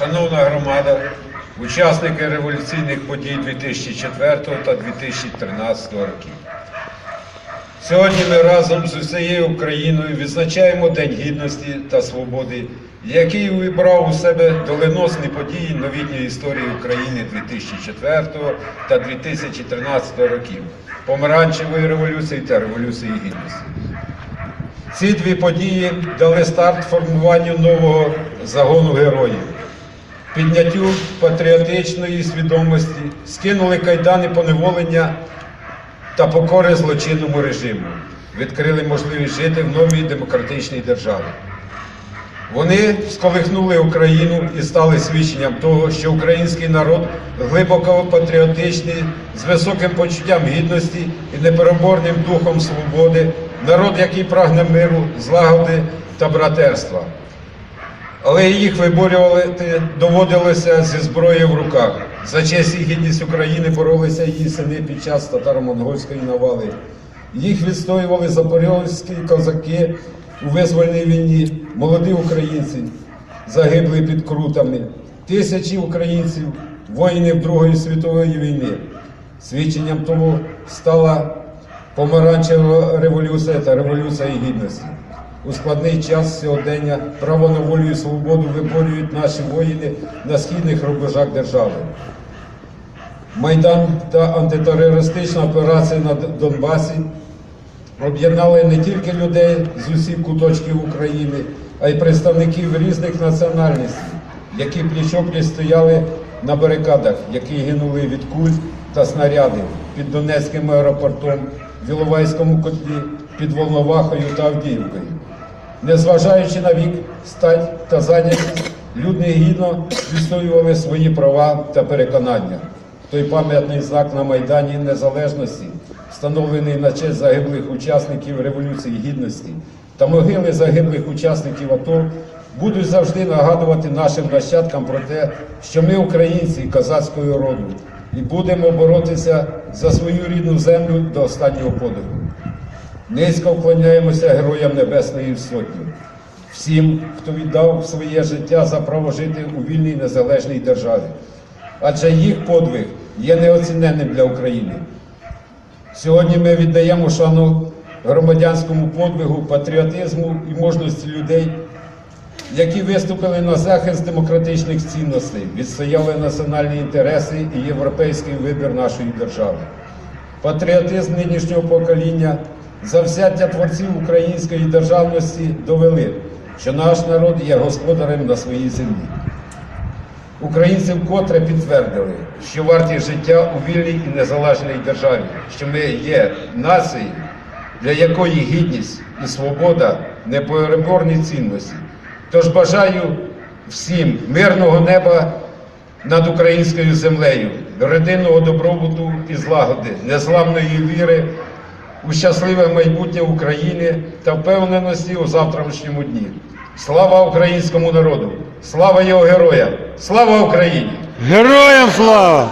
Шановна громада, учасники революційних подій 2004 та 2013 років. Сьогодні ми разом з усією Україною відзначаємо День Гідності та Свободи, який увібрав у себе доленосні події новітньої історії України 2004 та 2013 років, помаранчевої революції та революції гідності. Ці дві події дали старт формуванню нового загону героїв, підняттю патріотичної свідомості, скинули кайдани поневолення та покори злочинному режиму, відкрили можливість жити в новій демократичній державі. Вони сколихнули Україну і стали свідченням того, що український народ глибоко патріотичний, з високим почуттям гідності і непереборним духом свободи, народ, який прагне миру, злагоди та братерства. Але їх виборювати доводилося зі зброєю в руках. За честь і гідність України боролися її сини під час татаро-монгольської навали. Їх відстоювали запорізькі козаки у визвольній війні, молоді українці, загибли під крутами, тисячі українців, воїнів Другої світової війни. Свідченням тому стала помаранчева революція та революція гідності. У складний час сьогодення право на волю і свободу виборюють наші воїни на східних рубежах держави. Майдан та антитерористична операція на Донбасі об'єднали не тільки людей з усіх куточків України, а й представників різних національностей, які пліч-опліч стояли на барикадах, які гинули від куль та снарядів під Донецьким аеропортом, в Іловайському котлі, під Волновахою та Авдіївкою. Незважаючи на вік, стать та зайнятість, люди гідно відстоювали свої права та переконання. Той пам'ятний знак на Майдані Незалежності, встановлений на честь загиблих учасників Революції Гідності та могили загиблих учасників АТО, будуть завжди нагадувати нашим нащадкам про те, що ми українці козацького роду і будемо боротися за свою рідну землю до останнього подиху. Низько вклоняємося Героям Небесної Сотні, всім, хто віддав своє життя за право жити у вільній незалежній державі. Адже їх подвиг є неоціненним для України. Сьогодні ми віддаємо шану громадянському подвигу, патріотизму і мужності людей, які виступили на захист демократичних цінностей, відстояли національні інтереси і європейський вибір нашої держави. Патріотизм нинішнього покоління, завзяття творців української державності довели, що наш народ є господарем на своїй землі. Українці вкотре підтвердили, що варті життя у вільній і незалежній державі, що ми є нацією, для якої гідність і свобода непереборні цінності. Тож бажаю всім мирного неба над українською землею, родинного добробуту і злагоди, незламної віри у щасливе майбутнє України та впевненості у завтрашньому дні. Слава українському народу! Слава його героям! Слава Україні! Героям слава!